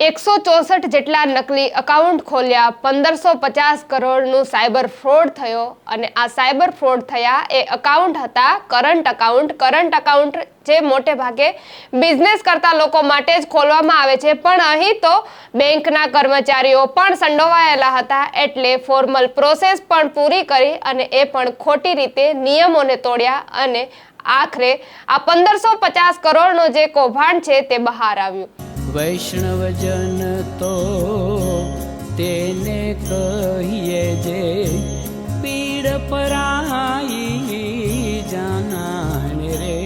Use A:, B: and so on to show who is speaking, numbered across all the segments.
A: એકસો ચોસઠ જેટલા નકલી અકાઉન્ટ ખોલ્યા, પંદરસો પચાસ કરોડનું સાયબર ફ્રોડ થયો અને આ સાયબર ફ્રોડ થયા એ અકાઉન્ટ હતા કરંટ અકાઉન્ટ કરંટ અકાઉન્ટ જે મોટે ભાગે બિઝનેસ કરતા લોકો માટે જ ખોલવામાં આવે છે. પણ અહીં તો બેંકના કર્મચારીઓ પણ સંડોવાયેલા હતા એટલે ફોર્મલ પ્રોસેસ પણ પૂરી કરી અને એ પણ ખોટી રીતે નિયમોને તોડ્યા અને આખરે આ પંદરસો પચાસ કરોડનો જે કૌભાંડ છે તે બહાર આવ્યું.
B: વૈષ્ણવજન તો તેને કહીએ જે પીડ પરાઈ જાનાને રે.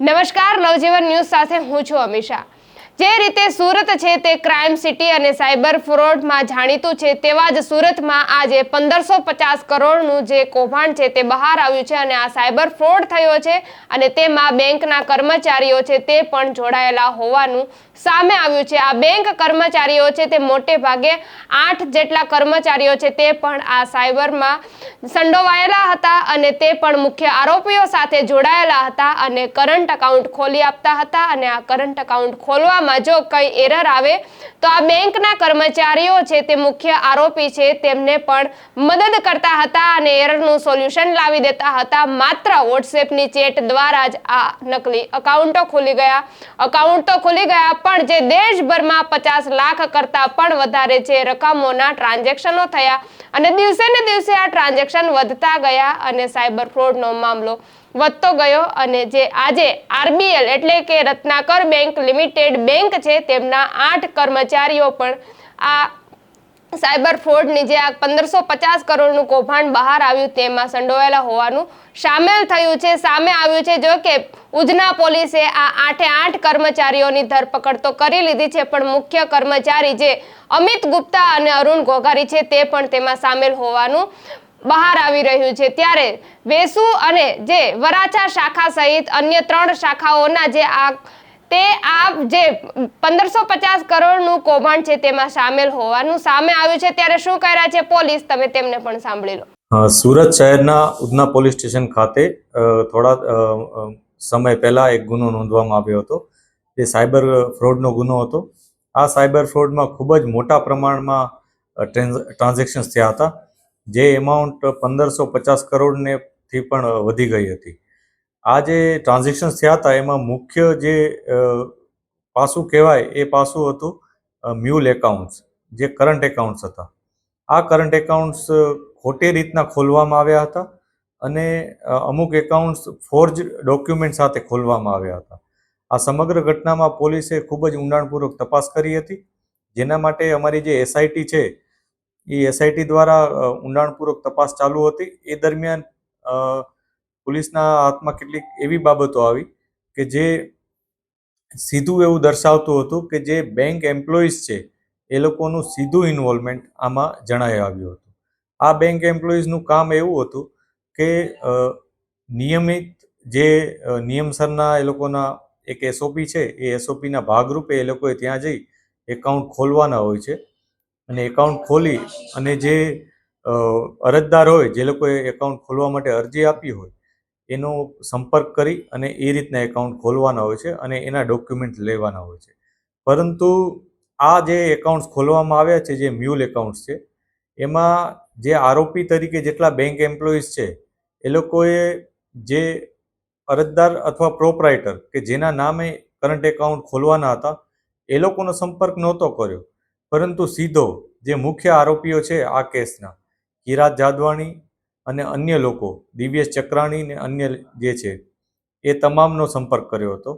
A: નમસ્કાર, નવજીવન ન્યૂઝ સાથે હું છું અમિષા. જે રીતે સુરત છે તે ક્રાઇમ સિટી અને સાયબર ફ્રોડમાં જાણીતું છે, તેવા જ સુરતમાં આજે પંદરસો પચાસ કરોડનું જે કૌભાંડ છે તે બહાર આવ્યું છે અને આ સાયબર ફ્રોડ થયો છે અને તેમાં બેંકના કર્મચારીઓ છે તે પણ જોડાયેલા હોવાનું સામે આવ્યું છે. આ બેંક કર્મચારીઓ છે તે મોટે ભાગે આઠ જેટલા કર્મચારીઓ છે તે પણ આ સાયબરમાં સંડોવાયેલા હતા અને તે પણ મુખ્ય આરોપીઓ સાથે જોડાયેલા હતા અને કરંટ એકાઉન્ટ ખોલી આપતા હતા અને આ કરંટ એકાઉન્ટ ખોલવામાં જો કંઈ એરર આવે, તો આ બેંકના કર્મચારીઓ છે તે મુખ્ય આરોપી છે, તેમને પણ મદદ કરતા હતા અને એરરનું સોલ્યુશન લાવી દેતા હતા. માત્ર વોટ્સએપની ચેટ દ્વારા જ આ નકલી અકાઉન્ટો ખુલી ગયા. અકાઉન્ટ તો ખુલી ગયા, પણ જે દેશભરમાં પચાસ લાખ કરતા પણ વધારે છે રકમોના ટ્રાન્ઝેક્શનો થયા અને દિવસે ને દિવસે આ ટ્રાન્ઝેક્શન વધતા ગયા અને સાયબર ફ્રોડનો મામલો વધતો ગયો અને જે આજે આરબીએલ એટલે કે રત્નાકર બેંક લિમિટેડ બેંક છે, તેમના આઠ કર્મચારીઓ પણ આ સાયબર ફ્રોડની જે આ પંદરસો પચાસ કરોડનું કૌભાંડ બહાર આવ્યું, તેમાં સંડોવાયેલા હોવાનું સામેલ થયું છે, સામે આવ્યું છે. જો કે ઉધના પોલીસે આ આઠે આઠ કર્મચારીઓની ધરપકડ તો કરી લીધી છે, પણ મુખ્ય કર્મચારી જે અમિત ગુપ્તા અને અરુણ ઘોઘારી છે, તે પણ તેમાં સામેલ હોવાનું બહાર આવી રહ્યું છે. ત્યારે વેસુ અને જે વરાછા શાખા સહિત અન્ય ત્રણ શાખાઓના જે આ તે આ જે પંદરસો પચાસ કરોડનું કૌભાંડ છે તેમાં સામેલ હોવાનું સામે આવ્યું છે. ત્યારે શું કહી રહ્યા છે પોલીસ? તમે તેમને પણ સાંભળી લો.
C: સુરત શહેરના ઉધના પોલીસ સ્ટેશન ખાતે થોડા સમય પહેલા એક ગુનો નોંધવામાં આવ્યો હતો. જે સાયબર ફ્રોડનો ગુનો હતો. આ સાયબર ફ્રોડમાં ખૂબ જ મોટા પ્રમાણમાં ટ્રાન્ઝેક્શન્સ થયા હતા. જે એમાઉન્ટ પંદરસો પચાસ કરોડને થી પણ વધી ગઈ હતી. આ જે ટ્રાન્ઝેક્શન્સ થયા હતા, એમાં મુખ્ય જે પાસું કહેવાય એ પાસું હતું મ્યુલ એકાઉન્ટ્સ જે કરંટ એકાઉન્ટ્સ હતા. આ કરંટ એકાઉન્ટ્સ ખોટી રીતના ખોલવામાં આવ્યા હતા અને અમુક એકાઉન્ટ્સ ફોર્જ ડોક્યુમેન્ટ સાથે ખોલવામાં આવ્યા હતા. આ સમગ્ર ઘટનામાં પોલીસે ખૂબ જ ઊંડાણપૂર્વક તપાસ કરી હતી. જેના માટે અમારી જે એસઆઈટી છે એ એસઆઈટી દ્વારા ઊંડાણપૂર્વક તપાસ ચાલુ હતી. એ દરમિયાન પોલીસના હાથમાં કેટલીક એવી બાબતો આવી કે જે સીધું એવું દર્શાવતું હતું કે જે બેંક એમ્પ્લોઈઝ છે, એ લોકોનું સીધું ઇન્વોલ્વમેન્ટ આમાં જણાઈ આવ્યું હતું. આ બેંક એમ્પ્લોઈઝનું કામ એવું હતું કે નિયમિત જે નિયમસરના એ લોકોના એક એસઓપી છે, એ એસઓપીના ભાગરૂપે એ લોકોએ ત્યાં જઈ એકાઉન્ટ ખોલવાના હોય છે. અને એકાઉન્ટ ખોલી અને જે અરજદાર હોય, જે લોકોએ એકાઉન્ટ ખોલવા માટે અરજી આપી હોય, એનો સંપર્ક કરી અને એ રીતના એકાઉન્ટ ખોલવાના હોય છે અને એના ડોક્યુમેન્ટ લેવાના હોય છે. પરંતુ આ જે એકાઉન્ટ્સ ખોલવામાં આવ્યા છે, જે મ્યુલ એકાઉન્ટ્સ છે, એમાં જે આરોપી તરીકે જેટલા બેંક એમ્પ્લોઈઝ છે, એ લોકોએ જે અરજદાર અથવા પ્રોપરાઇટર કે જેના નામે કરંટ એકાઉન્ટ ખોલવાના હતા, એ લોકોનો સંપર્ક નહોતો કર્યો. પરંતુ સીધો જે મુખ્ય આરોપીઓ છે આ કેસના કિરાત જાદવાણી અને અન્ય લોકો, દિવ્યેશ ચક્રાણી ને અન્ય જે છે, એ તમામનો સંપર્ક કર્યો હતો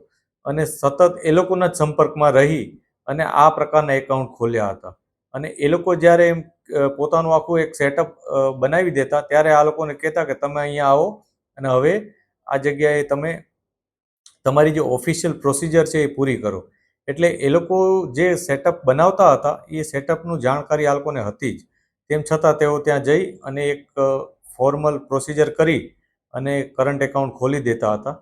C: અને સતત એ લોકોના જ સંપર્કમાં રહી અને આ પ્રકારના એકાઉન્ટ ખોલ્યા હતા. અને એ લોકો જ્યારે એમ પોતાનું આખું એક સેટઅપ બનાવી દેતા ત્યારે આ લોકોને કહેતા કે તમે અહીંયા આવો અને હવે આ જગ્યાએ તમે તમારી જે ઓફિશિયલ પ્રોસિજર છે એ પૂરી કરો. એટલે એ લોકો જે સેટઅપ બનાવતા હતા, એ સેટઅપનું જાણકારી આ લોકોને હતી જ. તેમ છતાં તેઓ ત્યાં જઈ અને એક ફોર્મલ પ્રોસિજર કરી અને કરંટ એકાઉન્ટ ખોલી દેતા હતા.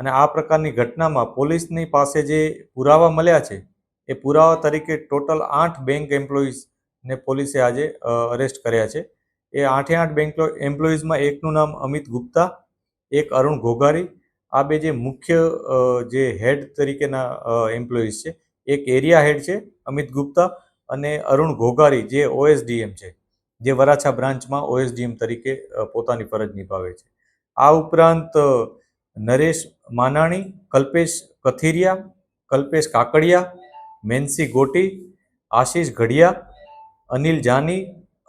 C: અને આ પ્રકારની ઘટનામાં પોલીસની પાસે જે પુરાવા મળ્યા છે, એ પુરાવા તરીકે ટોટલ આઠ બેંક એમ્પ્લોઈઝને પોલીસે આજે અરેસ્ટ કર્યા છે. એ આઠે આઠ બેંક એમ્પ્લોઈઝમાં એકનું નામ અમિત ગુપ્તા, એક અરુણ ઘોઘારી આ બે જે મુખ્ય જે હેડ તરીકેના એમ્પ્લોઈઝ છે, એક એરિયા હેડ છે, અમિત ગુપ્તા અને અરુણ ઘોઘારી, જે ઓએસડીએમ છે, જે વરાછા બ્રાન્ચમાં ઓએસડીએમ તરીકે પોતાની ફરજ નિભાવે છે. આ ઉપરાંત નરેશ માનાણી, કલ્પેશ કથિરિયા, કલ્પેશ કાકડિયા, મેન્સી ગોટી, આશીષ ઘડિયા, અનિલ જાની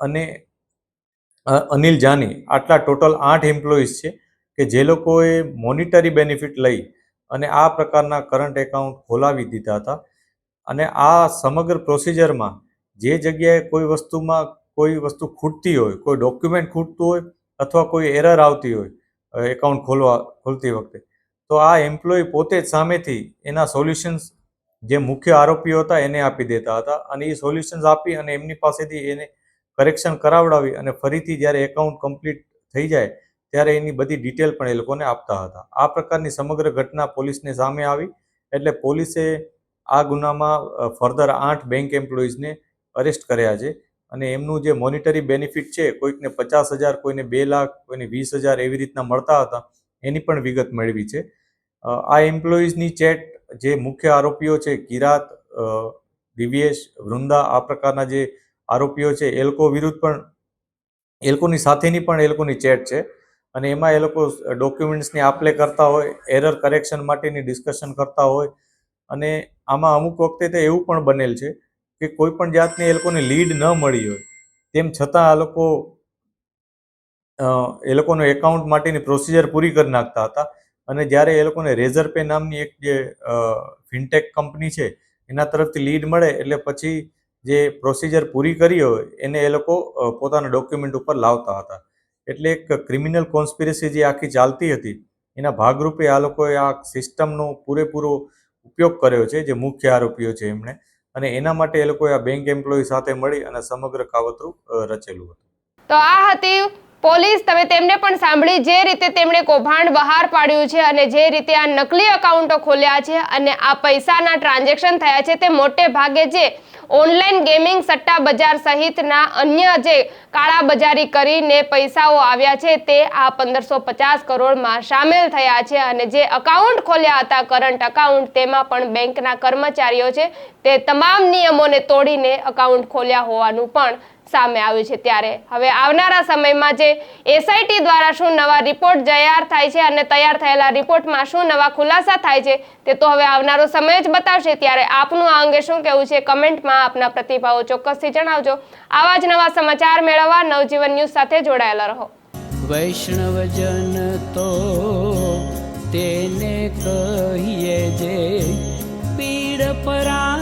C: અને અનિલ જાની, આટલા ટોટલ આઠ એમ્પ્લોઈઝ છે. કે જે લોકોએ મોનિટરી બેનિફિટ લઈ અને આ પ્રકારના કરંટ એકાઉન્ટ ખોલાવી દીધા હતા. અને આ સમગ્ર પ્રોસિજરમાં જે જગ્યાએ કોઈ વસ્તુમાં કોઈ વસ્તુ ખૂટતી હોય, કોઈ ડોક્યુમેન્ટ ખૂટતું હોય અથવા કોઈ એરર આવતી હોય એકાઉન્ટ ખોલવા, ખોલતી વખતે, તો આ એમ્પ્લોય પોતે જ સામેથી એના સોલ્યુશન્સ જે મુખ્ય આરોપીઓ હતા એને આપી દેતા હતા અને એ સોલ્યુશન્સ આપી અને એમની પાસેથી એને કરેક્શન કરાવડાવી અને ફરીથી જ્યારે એકાઉન્ટ કમ્પ્લીટ થઈ જાય ત્યારે એની બધી ડિટેલ પણ એ લોકોને આપતા હતા. આ પ્રકારની સમગ્ર ઘટના પોલીસને સામે આવી, એટલે પોલીસે આ ગુનામાં ફર્ધર આઠ બેંક એમ્પ્લોઈઝને અરેસ્ટ કર્યા છે. અને એમનું જે મોનિટરી બેનિફિટ છે, કોઈકને પચાસ હજાર, કોઈને બે લાખ, કોઈને વીસ હજાર એવી રીતના મળતા હતા, એની પણ વિગત મેળવી છે. આ એમ્પ્લોઈઝની ચેટ જે મુખ્ય આરોપીઓ છે, કિરાત દિવ્યેશ, વૃંદા, આ પ્રકારના જે આરોપીઓ છે, એ લોકો વિરુદ્ધ પણ, એ લોકોની સાથેની પણ એ લોકોની ચેટ છે. અને એમાં એ લોકો ડોક્યુમેન્ટ્સની આપલે કરતા હોય એરર કરેક્શન માટેની ડિસ્કશન કરતા હોય. અને આમાં અમુક વખતે તો એવું પણ બનેલ છે કે કોઈ પણ જાતની એ લોકોને લીડ ન મળી હોય, તેમ છતાં આ લોકો એ લોકોનો એકાઉન્ટ માટેની પ્રોસિજર પૂરી કરી નાખતા હતા. અને જ્યારે એ લોકોને રેઝર પે નામની એક જે ફિનટેક કંપની છે, એના તરફથી લીડ મળે એટલે પછી જે પ્રોસિજર પૂરી કરી હોય, એને એ લોકો પોતાના ડોક્યુમેન્ટ ઉપર લાવતા હતા. એટલે એક ક્રિમિનલ કોન્સ્પિરસી જે આખી ચાલતી હતી, એના ભાગરૂપે આ લોકોએ આ સિસ્ટમનો પૂરેપૂરો ઉપયોગ કર્યો છે, જે મુખ્ય આરોપીઓ છે એમણે. અને એના માટે એ લોકોએ આ બેંક એમ્પ્લોય સાથે મળી અને સમગ્ર કાવતરું રચેલું હતું.
A: તો આ હતી પોલીસ તમે તેમને પણ સાંભળી જે રીતે તેમણે કૌભાંડ બહાર પાડ્યું છે અને જે રીતે આ નકલી એકાઉન્ટો ખોલ્યા છે અને આ પૈસાના ટ્રાન્ઝેક્શન થયા છે તે મોટે ભાગે જે ઓનલાઈન ગેમિંગ સટ્ટા બજાર સહિતના અન્ય જે કાળા બજારી કરીને પૈસાઓ આવ્યા છે તે આ પંદરસો પચાસ કરોડમાં સામેલ થયા છે અને જે અકાઉન્ટ ખોલ્યા હતા કરંટ અકાઉન્ટ તેમાં પણ બેંકના કર્મચારીઓ છે તે તમામ નિયમોને તોડીને અકાઉન્ટ ખોલ્યા હોવાનું પણ સામે આવ્યું છે ત્યારે. હવે આવનારા સમયમાં જે એસઆઈટી દ્વારા શું નવા રિપોર્ટ તૈયાર થાય છે અને તૈયાર થયેલા રિપોર્ટમાં શું નવા ખુલાસા થાય છે તે તો હવે આવનારો સમય જ બતાવશે. ત્યારે આપનું આ અંગે શું કહેવું છે કમેન્ટમાં આપના પ્રતિભાવો ચોક્કસથી જણાવજો. આવા જ નવા સમાચાર મેળવવા નવજીવન ન્યૂઝ સાથે જોડાયેલા રહો.
B: વૈષ્ણવજન તો તેને કહીએ જે પીડ પરાઈ